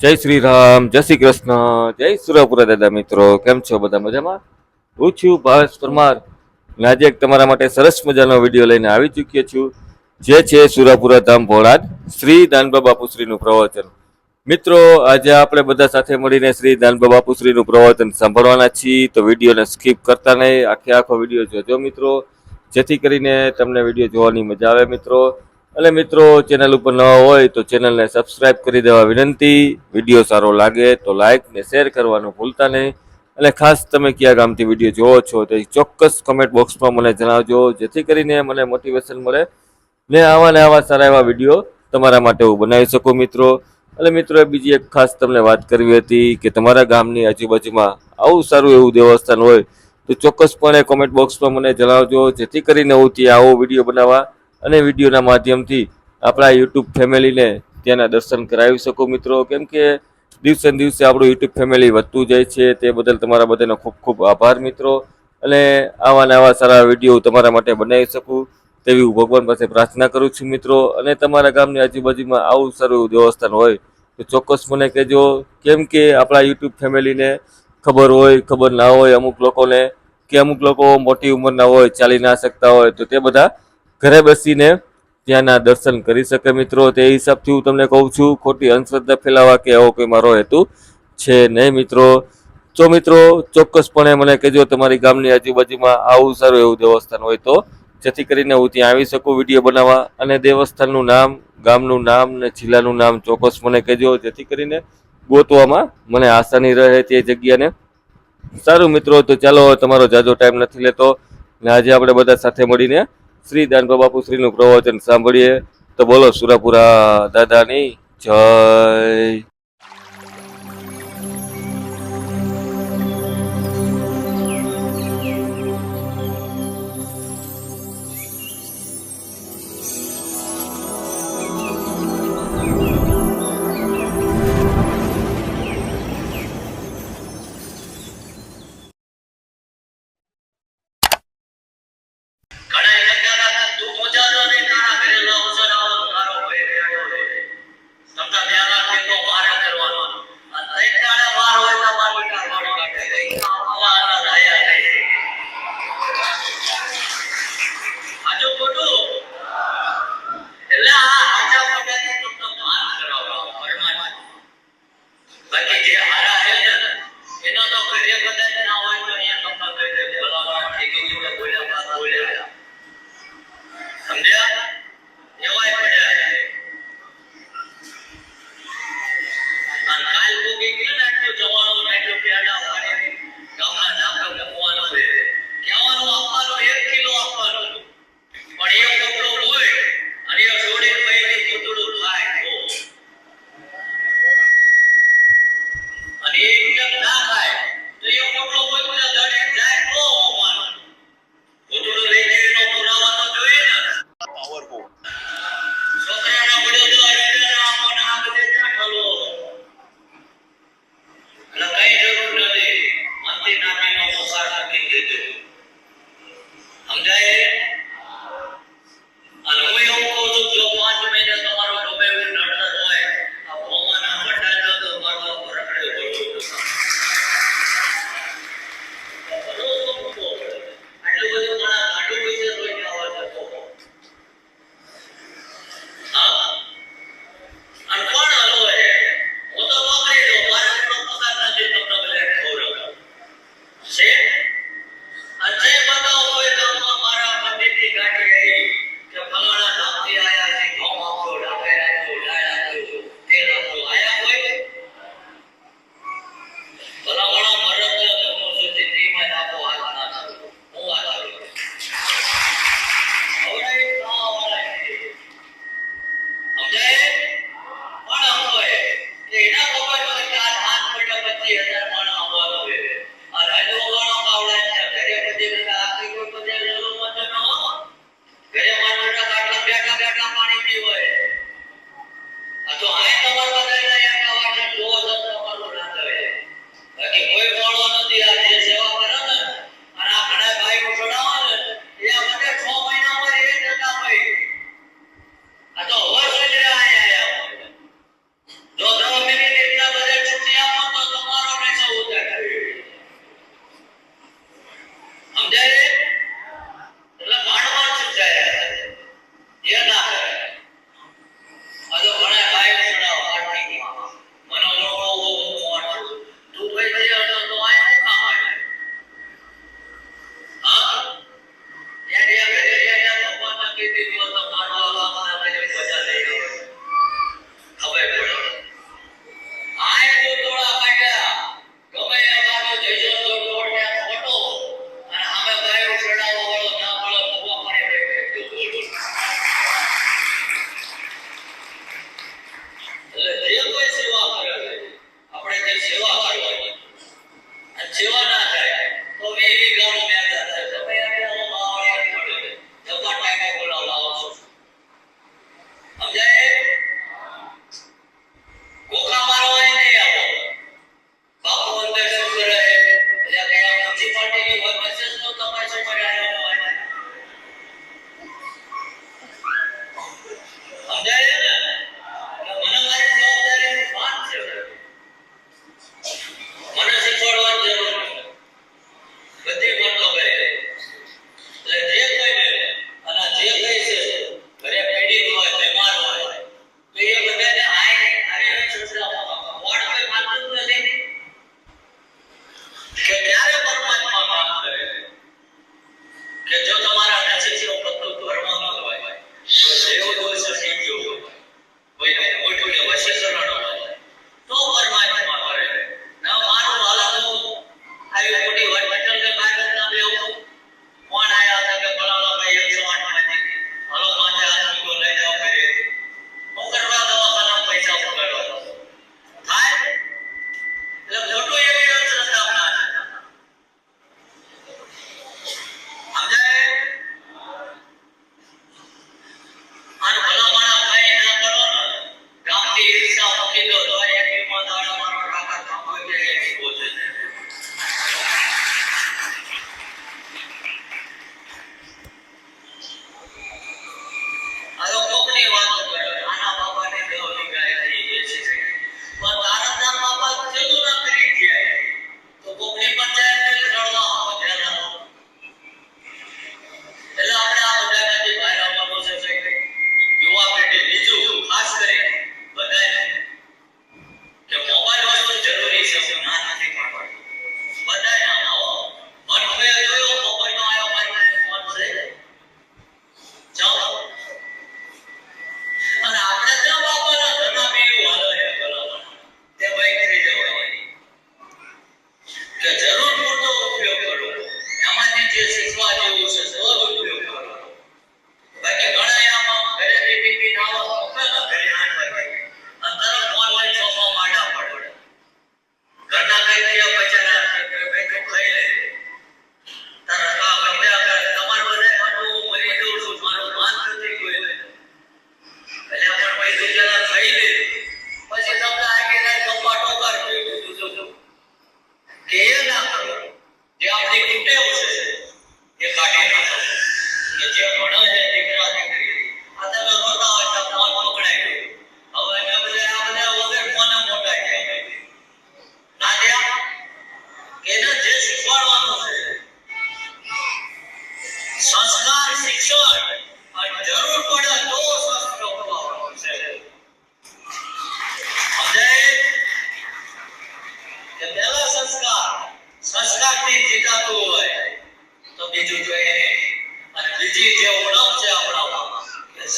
જય શ્રી રામ જય શ્રી કૃષ્ણ, જય સુરાપુરા દાદા મિત્રો, કેમ છો બધા મજામાં? હું છું ભાવેશ પરમાર. આજે તમારા માટે સરસ મજાનો વીડિયો લઈને આવી ચૂક્યો છું, જે છે સુરાપુરા ધામ ભોળાદ, શ્રી દાનબા બાપુશ્રીનું પ્રવચન. મિત્રો, આજે આપણે બધા સાથે મળીને શ્રી દાનબા બાપુશ્રીનું પ્રવચન સાંભળવાના છીએ, તો વિડીયોને સ્કીપ કરતા નહીં, આખે આખો વીડિયો જોજો મિત્રો. જેથી કરીને તમને વીડિયો જોવાની મજા આવે મિત્રો. અને મિત્રો ચેનલ ઉપર નવા હોય તો ચેનલને સબસ્ક્રાઇબ કરી દેવા વિનંતી. વીડિયો સારો લાગે તો લાઇક ને શેર કરવાનું ભૂલતા નહીં. અને ખાસ તમે કયા ગામથી વીડિયો જોવો છો તો ચોક્કસ કમેન્ટ બોક્સમાં મને જણાવજો, જેથી કરીને મને મોટિવેશન મળે ને આવા ને આવા સારા એવા વીડિયો તમારા માટે હું બનાવી શકું મિત્રો. અને મિત્રો બીજી એક ખાસ તમને વાત કરવી હતી કે તમારા ગામની આજુબાજુમાં આવું સારું એવું દેવસ્થાન હોય તો ચોક્કસપણે કોમેન્ટ બોક્સમાં મને જણાવજો, જેથી કરીને હું ત્યાં આવો વીડિયો બનાવવા અને વિડીયોના માધ્યમથી આપણા યુટ્યુબ ફેમિલીને ત્યાંના દર્શન કરાવી શકું મિત્રો. કેમ કે દિવસે દિવસે આપણું યુટ્યુબ ફેમિલી વધતું જાય છે, તે બદલ તમારા બધાનો ખૂબ ખૂબ આભાર મિત્રો. અને આવા ને આવા સારા વીડિયો તમારા માટે બનાવી શકું તેવી હું ભગવાન પાસે પ્રાર્થના કરું છું મિત્રો. અને તમારા ગામની આજુબાજુમાં આવું સારું દેવસ્થાન હોય તો ચોક્કસ મને કહેજો. કેમ કે આપણા યુટ્યુબ ફેમિલીને ખબર હોય, ખબર ના હોય અમુક લોકોને કે અમુક લોકો મોટી ઉંમરના હોય, ચાલી ના શકતા હોય, તો તે બધા ઘરે બેસીને ત્યાંના દર્શન કરી શકે મિત્રો. તે હિસાબથી હું તમને કહું છું, ખોટી અંધશ્રદ્ધા ફેલાવા કે એવો કોઈ મારો હેતુ છે નહીં મિત્રો. તો મિત્રો, ચોક્કસપણે મને કહેજો તમારી ગામની આજુબાજુમાં આવું સારું એવું દેવસ્થાન હોય તો. જેથી કરીને હું ત્યાં આવી શકું વીડિયો બનાવવા અને દેવસ્થાનનું નામ, ગામનું નામ ને જિલ્લાનું નામ ચોક્કસ મને કહેજો. જેથી કરીને ગોતવામાં મને આસાની રહે તે જગ્યાને. સારું મિત્રો, તો ચાલો તમારો જાજો ટાઈમ નથી લેતો ને આજે આપણે બધા સાથે મળીને શ્રી દાનબા બાપુ શ્રીનું પ્રવચન સાંભળીએ. તો બોલો સુરાપુરા દાદાની જય. Lord.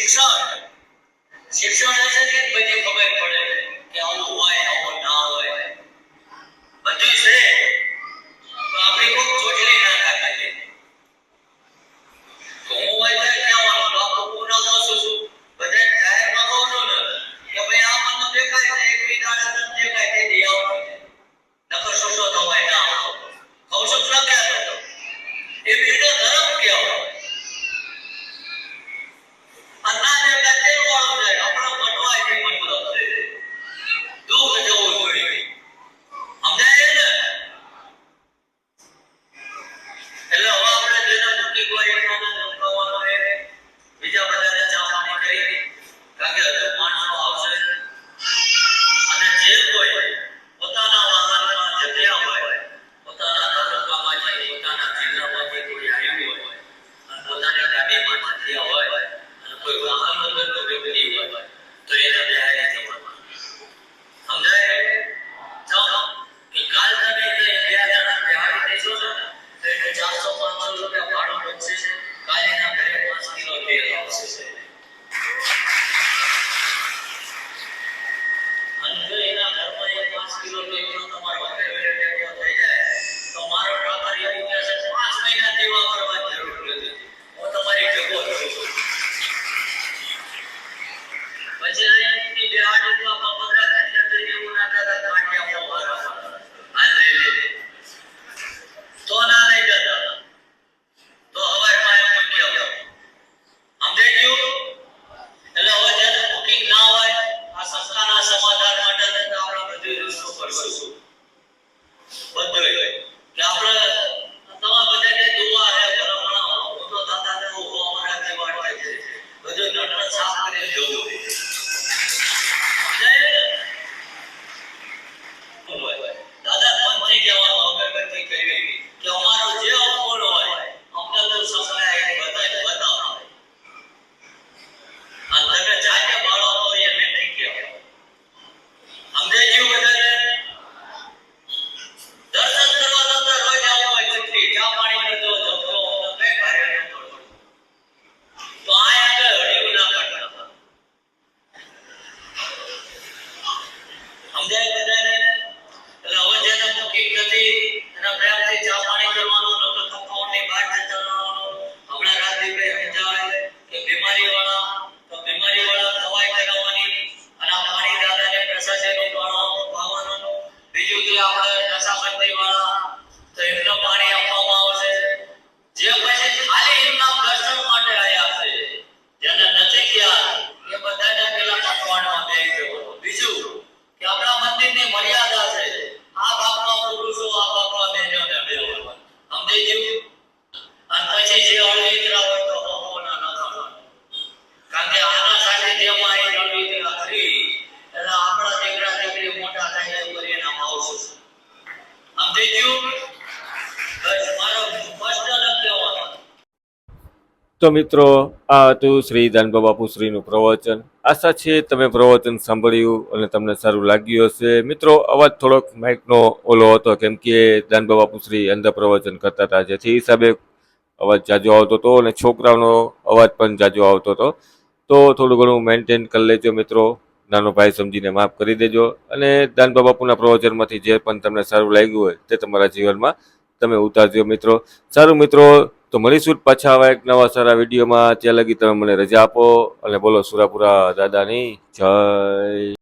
શિક્ષણ? શિક્ષણ એટલે પછી ખબર પડે કે આવું હોય તો મિત્રો, આ હતું શ્રી દાનબા બાપુ શ્રીનું પ્રવચન. આશા છે તમે પ્રવચન સાંભળ્યું અને તમને સારું લાગ્યું હશે. મિત્રો, અવાજ થોડોક માઇકનો ઓલો હતો, કેમ કે દાનબા બાપુ શ્રી અંદર પ્રવચન કરતા હતા. જેથી હિસાબે અવાજ જાજો આવતો હતો અને છોકરાઓનો અવાજ પણ જાજો આવતો હતો. તો થોડું ઘણું મેન્ટેન કરી લેજો મિત્રો. નાનો ભાઈ સમજીને માફ કરી દેજો. અને દાનબા બાપુના પ્રવચનમાંથી જે પણ તમને સારું લાગ્યું હોય તે તમારા જીવનમાં તમે ઉતારજો મિત્રો. સારું મિત્રો તો મળીશું પાછા આવા એક નવા સારા વિડીયોમાં. ત્યાં લગી તમે મને રજા આપો અને બોલો સુરાપુરા દાદાની જય.